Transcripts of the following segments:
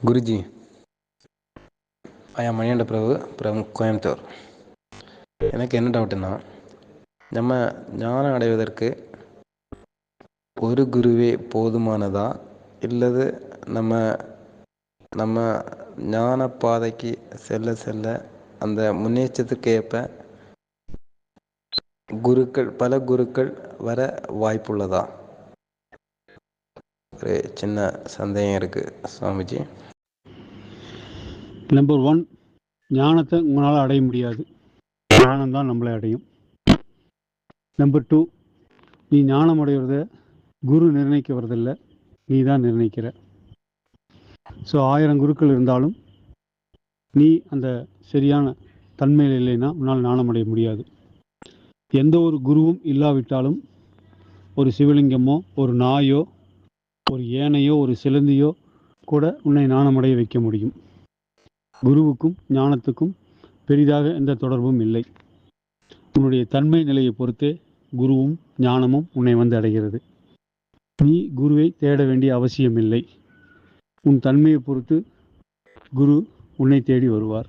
குருஜி. ஐயா மணியாண்ட பிரபு ஃப்ரம் கோயம்புத்தூர். எனக்கு என்ன டவுட்டுன்னா நம்ம ஞானம் அடைவதற்கு ஒரு குருவே போதுமானதா? இல்லது நம்ம நம்ம ஞான பாதைக்கு செல்ல செல்ல அந்த முன்னேற்றத்துக்கு ஏற்ப குருக்கள் பல குருக்கள் வர வாய்ப்புள்ளதா? ஒரு சின்ன சந்தேகம் இருக்குது சுவாமிஜி. நம்பர் ஒன் ஞானத்தை உங்களால் அடைய முடியாது. ஞானம் தான் நம்மளை அடையும். நம்பர் டூ நீ ஞானம் அடைகிறத குரு நிர்ணயிக்க வரதில்லை நீ தான் நிர்ணயிக்கிற. ஸோ ஆயிரம் குருக்கள் இருந்தாலும் நீ அந்த சரியான தன்மையில் இல்லைன்னா உன்னால் ஞானம் அடைய முடியாது. எந்த ஒரு குருவும் இல்லாவிட்டாலும் ஒரு சிவலிங்கமோ ஒரு நாயோ ஒரு ஏனையோ ஒரு சிலந்தியோ கூட உன்னை ஞானமடைய வைக்க முடியும். குருவுக்கும் ஞானத்துக்கும் பெரிதாக எந்த தொடர்பும் இல்லை. உன்னுடைய தன்மை நிலையை பொறுத்தே குருவும் ஞானமும் உன்னை வந்து அடைகிறது. நீ குருவை தேட வேண்டிய அவசியமில்லை. உன் தன்மையை பொறுத்து குரு உன்னை தேடி வருவார்.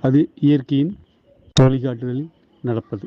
அது இயற்கையின் வழிகாட்டுதலில் நடப்பது.